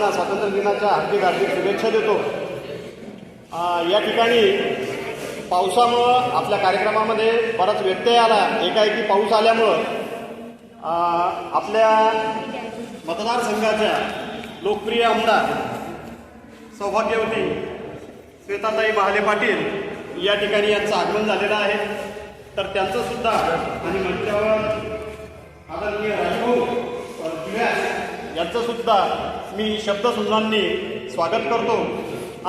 सर्वांना स्वातंत्र्य दिनाच्या हार्दिक हार्दिक शुभेच्छा देतो. या ठिकाणी पावसामुळं आपल्या कार्यक्रमामध्ये बराच व्यत्यय आला. एकाएकी पाऊस आल्यामुळं आपल्या मतदारसंघाच्या लोकप्रिय आमदार सौभाग्यवती श्वेताताई महाले पाटील या ठिकाणी यांचं आगमन झालेलं आहे. तर त्यांचंसुद्धा आणि मंचावर आदरणीय राजभाऊ यांचंसुद्धा मी शब्दसुंदरांनी स्वागत करतो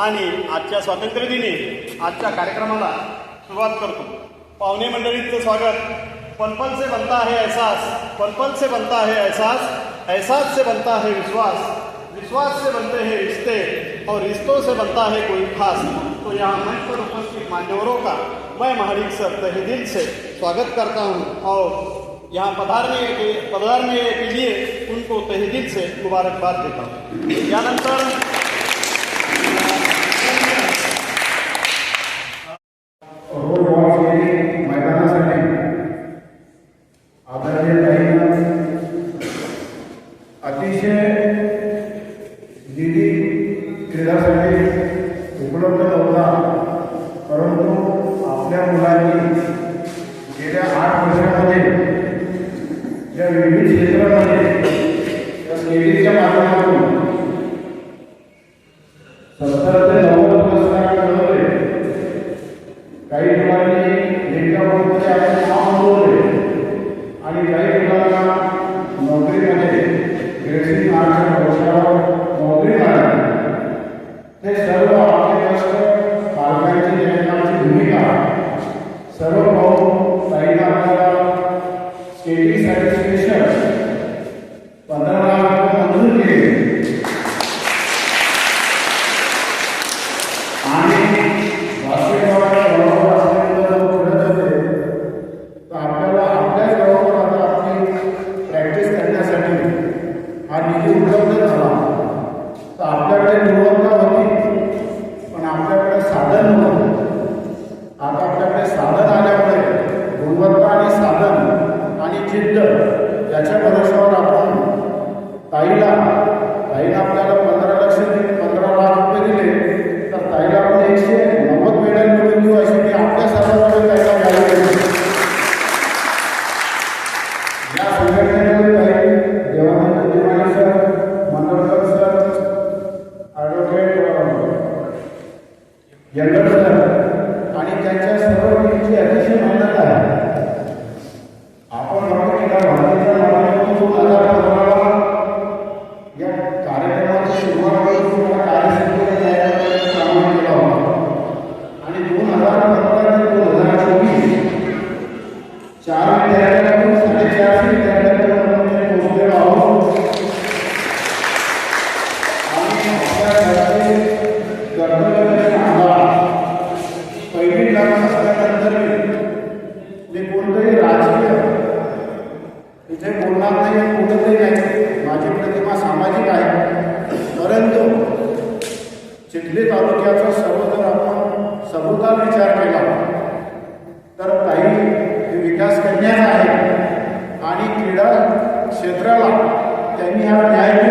आणि आजच्या स्वातंत्र्यदिनी आजच्या कार्यक्रमाला सुरुवात करतो. पाहुणे मंडळींचं स्वागत. पलपल से बनता है एहसास पलपल से बनता है एहसास एहसास से बनता है विश्वास विश्वास से बनते हैं रिश्ते और रिश्तों से बनता है कोई खास। तो यहाँ मंच पर उपस्थित मान्यवरों का मैं महारिक सर तहे दिल से स्वागत करता हूँ और यहाँ पधारने के पधारने के लिए उनको तहे से मुबारकबाद देता हूँ। यानंतर न्याय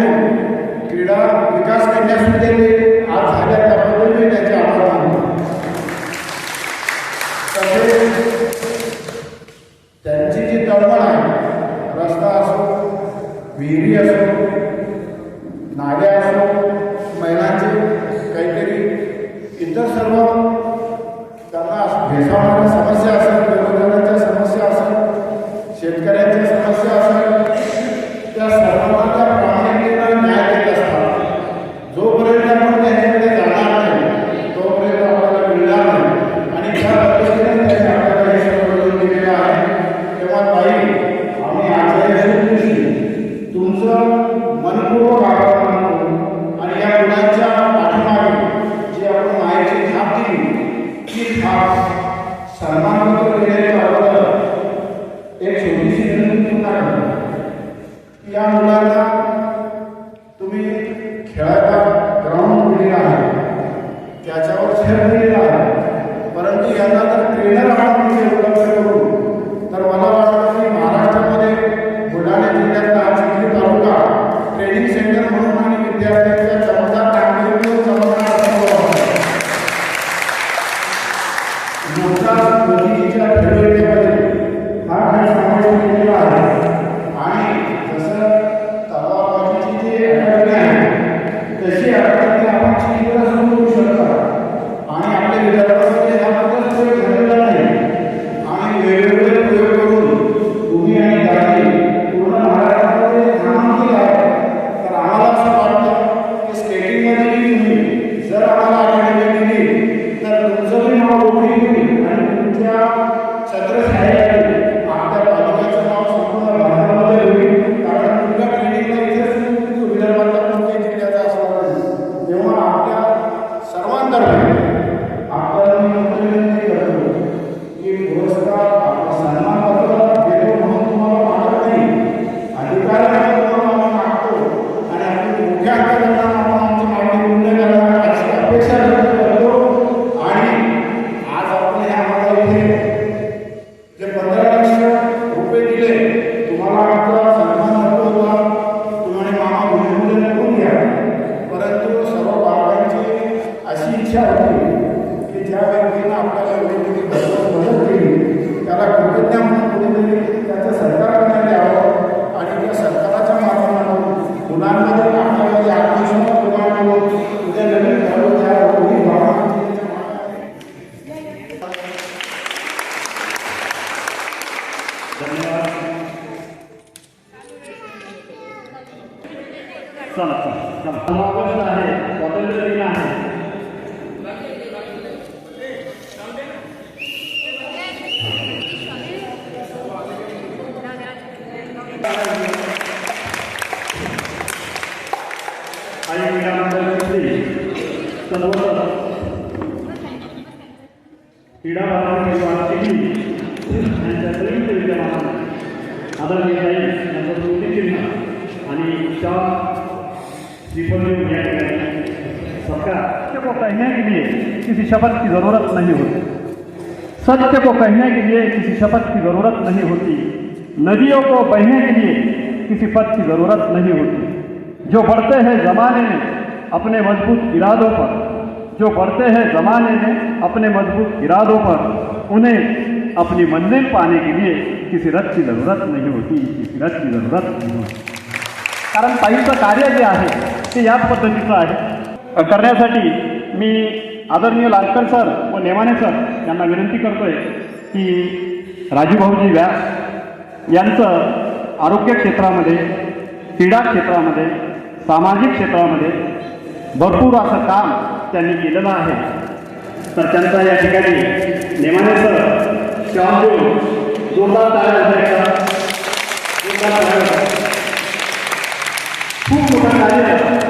Aleluia. आपल्या की ज्या बँकेनं आपल्याला एवढी भरपूर मदत केली त्याला कृतज्ञ शपथ की ज़रूरत नहीं होती। सत्य को कहने के लिए किसी शपथ की ज़रूरत नहीं होती। नदियों को बहने के लिए किसी पद की ज़रूरत नहीं होती। जो बढ़ते हैं जमाने में, अपने मज़बूत इरादों पर। जो बढ़ते हैं जमाने में, अपने मज़बूत इरादों पर। उन्हें अपनी मंजिल पाने के लिए किसी रथ की ज़रूरत नहीं होती। किसी रथ की ज़रूरत नहीं होती। कारण ताईचं कार्य जे आहे ते याच पद्धतीचं आहे मी आदरणीय लाटकर सर व नेमाने सर यांना विनंती करतोय की राजूभाऊजी व्यास यांचं आरोग्य क्षेत्रामध्ये क्रीडा क्षेत्रामध्ये सामाजिक क्षेत्रामध्ये भरपूर असं काम त्यांनी केलेलं आहे. तर त्यांचा या ठिकाणी नेमाने सर श्याम जोरदार खूप मोठं कार्य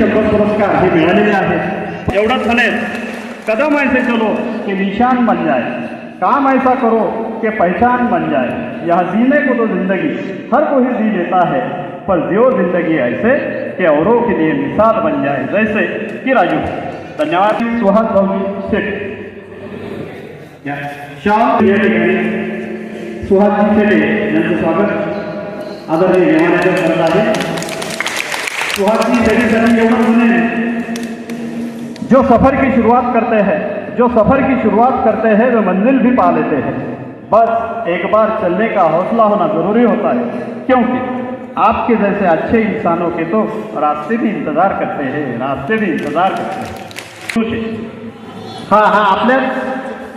शंभर पुरस्कार हे मिळालेले आहेत. एवढंच नाही कदम ऐसे चलो कि निशान बन जाए काम ऐसा करो कि पहचान बन जाए यह जीने को तो ज़िंदगी हर कोई जी लेता है, पर जियो ज़िंदगी ऐसे कि औरों के लिए मिसाल बन जाए. जैसे कि राजू, धन्यवाद. सुहास भाऊजी शेठ या श्याम या ठिकाणी सुहासजी शेटे यांचं स्वागत आदरणीय नेमान्याच्या करत आहे जो सफ़र की शुरुआत करते हैं, जो सफ़र की शुरुआत करते हैं, वे मंजिल भी पा लेते हैं। बस एक बार चलने का हौसला होना ज़रूरी होता है, क्योंकि आपके जैसे अच्छे इंसानों के तो रास्ते भी इंतज़ार करते हैं, रास्ते भी इंतज़ार करते हैं। हाँ हा आपल्याच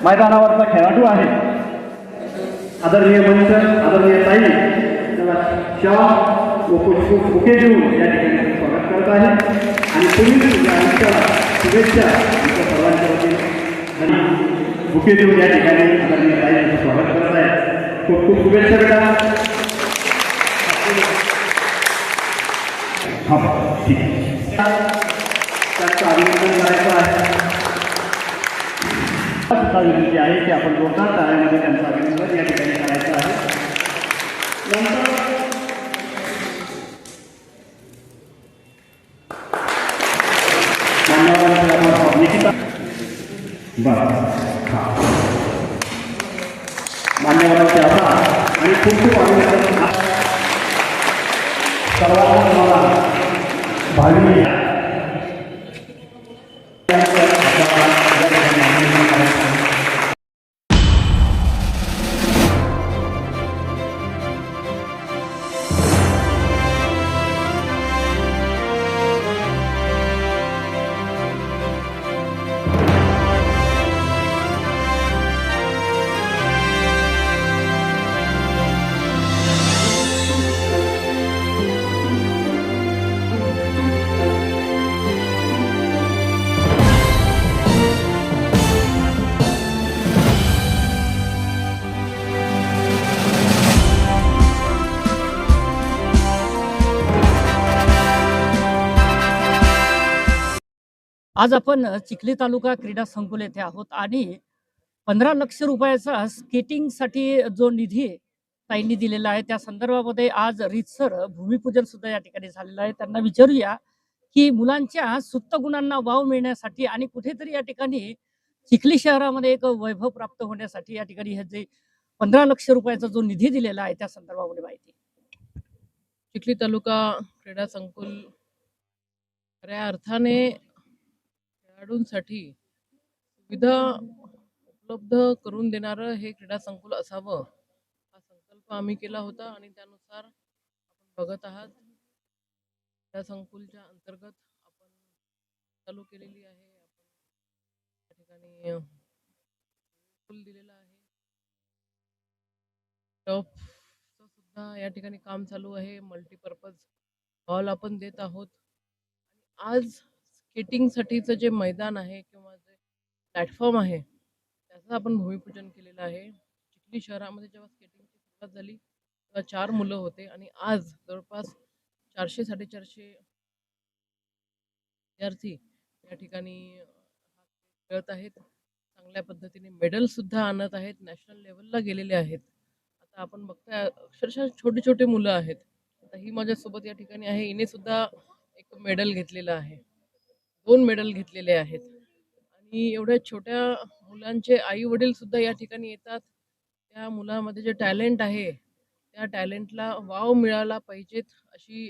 मैदानावरचा खेळाडू आहे। आदरणीय मंच आदरणीय त्याला शाल व पुष्प बुके देऊन या ठिकाणी आपण स्वागत करत आहे आणि तुम्ही तुमच्या आयुष्याला शुभेच्छा आमच्या सर्वांच्या वतीने आणि बुके देऊन या ठिकाणी आदरणीय ताई स्वागत करत आहे. खूप खूप शुभेच्छा बेटा. हा ठीक आहे. अभिनंदन करायचं आहे. विनंती आहे की आपण जोरदार ताऱ्यामध्ये त्यांचं अभिनंदन या ठिकाणी करायचं आहे. नंतर सर्वांना तुम्हाला भावी आज आपण चिखली तालुका क्रीडा संकुल येथे आहोत आणि पंधरा लक्ष रुपयाचा स्केटिंगसाठी जो निधी ताईंनी दिलेला आहे त्या संदर्भामध्ये आज रीतसर भूमिपूजन सुद्धा या ठिकाणी झालेलं आहे. त्यांना विचारूया की मुलांच्या सुप्त गुणांना वाव मिळण्यासाठी आणि कुठेतरी या ठिकाणी चिखली शहरामध्ये एक वैभव प्राप्त होण्यासाठी या ठिकाणी हे जे पंधरा लक्ष रुपयाचा जो निधी दिलेला आहे त्या संदर्भामध्ये माहिती. चिखली तालुका क्रीडा संकुल खऱ्या अर्थाने खेळाडूंसाठी सुविधा उपलब्ध करून देणारं हे क्रीडा संकुल असावं हा संकल्प आम्ही केला होता आणि त्यानुसार आपण बघत आहात. क्रीडा संकुलच्या अंतर्गत आपण चालू केलेली आहे. आपण त्या ठिकाणी पूल दिलेला आहे. सुद्धा या ठिकाणी काम चालू आहे. मल्टीपर्पज हॉल आपण देत आहोत. आज स्केटिंगसाठीचं जे मैदान आहे किंवा जे प्लॅटफॉर्म आहे त्याचं आपण भूमिपूजन केलेलं आहे. चिखली शहरामध्ये जेव्हा स्केटिंगची सुरुवात झाली तेव्हा चार मुलं होते आणि आज जवळपास चारशे साडेचारशे विद्यार्थी या ठिकाणी खेळत आहेत. चांगल्या पद्धतीने मेडल सुद्धा आणत आहेत. नॅशनल लेवलला गेलेले आहेत. आता आपण बघताय अक्षरशः छोटे छोटे मुलं आहेत. आता ही माझ्यासोबत या ठिकाणी आहे. हिने सुद्धा एक मेडल घेतलेलं आहे. दोन मेडल घेतलेले आहेत. आणि एवढ्या छोट्या मुलांचे आई वडील सुद्धा या ठिकाणी येतात. त्या मुलामध्ये जे टॅलेंट आहे त्या टॅलेंटला वाव मिळाला पाहिजेत अशी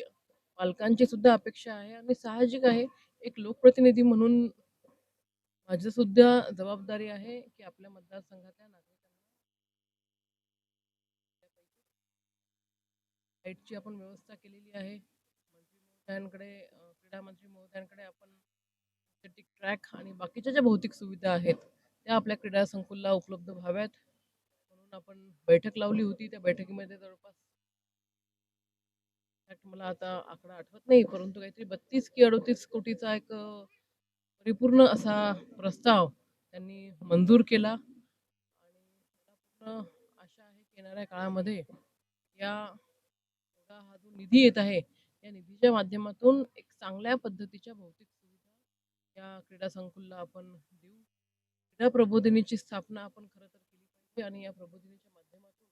पालकांची सुद्धा अपेक्षा आहे आणि साहजिक आहे. एक लोकप्रतिनिधी म्हणून माझं सुद्धा जबाबदारी आहे की आपल्या मतदारसंघातल्या नागरिकांना लाईटची आपण व्यवस्था केलेली आहे. मंत्री महोदयांकडे क्रीडा मंत्री महोदयांकडे आपण सिंथेटिक ट्रॅक आणि बाकीच्या ज्या भौतिक सुविधा आहेत त्या आपल्या क्रीडा संकुलला उपलब्ध व्हाव्यात. म्हणून आपण बैठक लावली होती. त्या बैठकीमध्ये जवळपास मला आता आकडा आठवत नाही परंतु काहीतरी बत्तीस की अडोतीस कोटीचा एक परिपूर्ण असा प्रस्ताव त्यांनी मंजूर केला. आणि मला पूर्ण आशा आहे की येणाऱ्या काळामध्ये या हा जो निधी येत आहे या निधीच्या माध्यमातून एक चांगल्या पद्धतीच्या भौतिक या क्रीडा संकुलला आपण देऊ. क्रीडा प्रबोधिनीची स्थापना आपण खरं तर केली पाहिजे आणि या प्रबोधिनीच्या माध्यमातून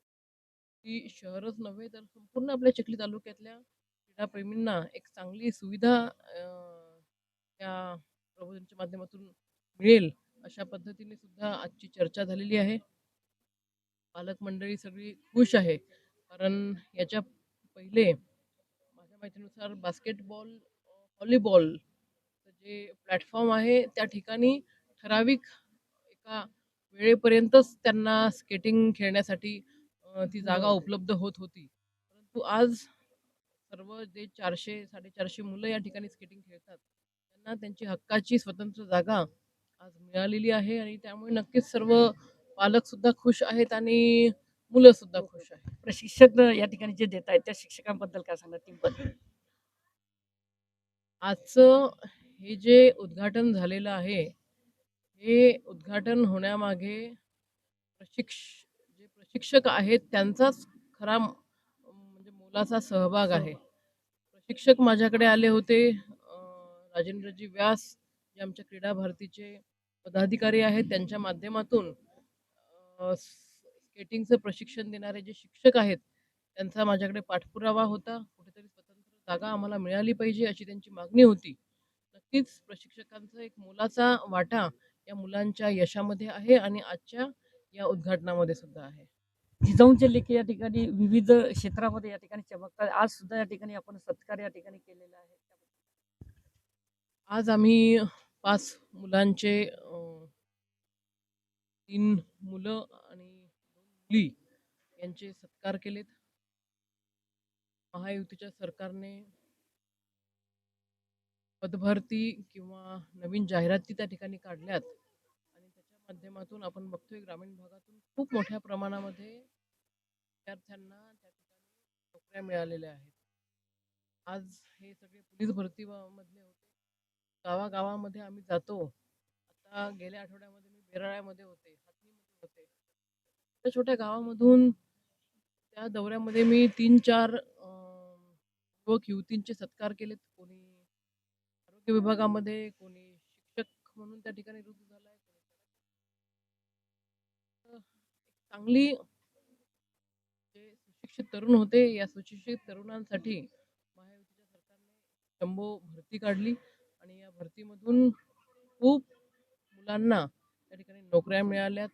ही शहरच नव्हे तर संपूर्ण आपल्या चिखली तालुक्यातल्या क्रीडाप्रेमींना एक चांगली सुविधा या प्रबोधिनीच्या माध्यमातून मिळेल अशा पद्धतीने सुद्धा आजची चर्चा झालेली आहे. पालक मंडळी सगळी खुश आहे कारण याच्या पहिले माझ्या माहितीनुसार बास्केटबॉल व्हॉलीबॉल जे प्लॅटफॉर्म आहे त्या ठिकाणी ठराविक एका वेळेपर्यंतच त्यांना स्केटिंग खेळण्यासाठी ती जागा उपलब्ध होत होती. परंतु आज सर्व जे चारशे साडेचारशे मुलं या ठिकाणी स्केटिंग खेळतात त्यांना त्यांची हक्काची स्वतंत्र जागा आज मिळालेली आहे आणि त्यामुळे नक्कीच सर्व पालक सुद्धा खुश आहेत आणि मुलं सुद्धा खुश आहेत. प्रशिक्षक या ठिकाणी जे देत आहेत त्या शिक्षकांबद्दल काय टीमबद्दल आजचं हे जे उद्घाटन झालेलं आहे हे उद्घाटन होण्यामागे प्रशिक्ष जे प्रशिक्षक आहेत त्यांचाच खरा म्हणजे मोलाचा सहभाग आहे. प्रशिक्षक माझ्याकडे आले होते राजेंद्रजी व्यास जे आमच्या क्रीडा भारतीचे पदाधिकारी आहेत त्यांच्या माध्यमातून स्केटिंगचं प्रशिक्षण देणारे जे शिक्षक आहेत त्यांचा माझ्याकडे पाठपुरावा होता. कुठेतरी स्वतंत्र जागा आम्हाला मिळाली पाहिजे अशी त्यांची मागणी होती. नक्कीच प्रशिक्षकांचा एक मोलाचा वाटा या मुलांच्या यशामध्ये आहे आणि आजच्या या उद्घाटनामध्ये सुद्धा आहे. जिजाऊंचे लेखी या ठिकाणी विविध क्षेत्रामध्ये या ठिकाणी चमकतात. आज सुद्धा या ठिकाणी आपण सत्कार या ठिकाणी केलेला आहे. आज आम्ही पाच मुलांचे तीन मुलं आणि मुली यांचे सत्कार केलेत. महायुतीच्या सरकारने पदभरती किंवा नवीन जाहिराती त्या ठिकाणी काढल्यात. आणि त्याच्या माध्यमातून आपण बघतोय ग्रामीण भागातून खूप मोठ्या प्रमाणामध्ये विद्यार्थ्यांना त्या ठिकाणी नोकऱ्या मिळालेल्या आहेत. आज हे सगळे पोलीस भरती मधले होते. गावागावामध्ये आम्ही जातो. आता गेल्या आठवड्यामध्ये मी बेराळ्यामध्ये होते हातनीमध्ये होते. छोट्या छोट्या गावामधून त्या दौऱ्यामध्ये मी तीन चार युवक युवतींचे सत्कार केलेत. कोणी आरोग्य विभागामध्ये कोणी शिक्षक म्हणून त्या ठिकाणी रुजू झाला आहे चांगली जे सुशिक्षित तरुण होते या सुशिक्षित तरुणांसाठी महायुतीच्या सरकारने शंभो भरती काढली आणि या भरतीमधून खूप मुलांना त्या ठिकाणी नोकऱ्या मिळाल्यात.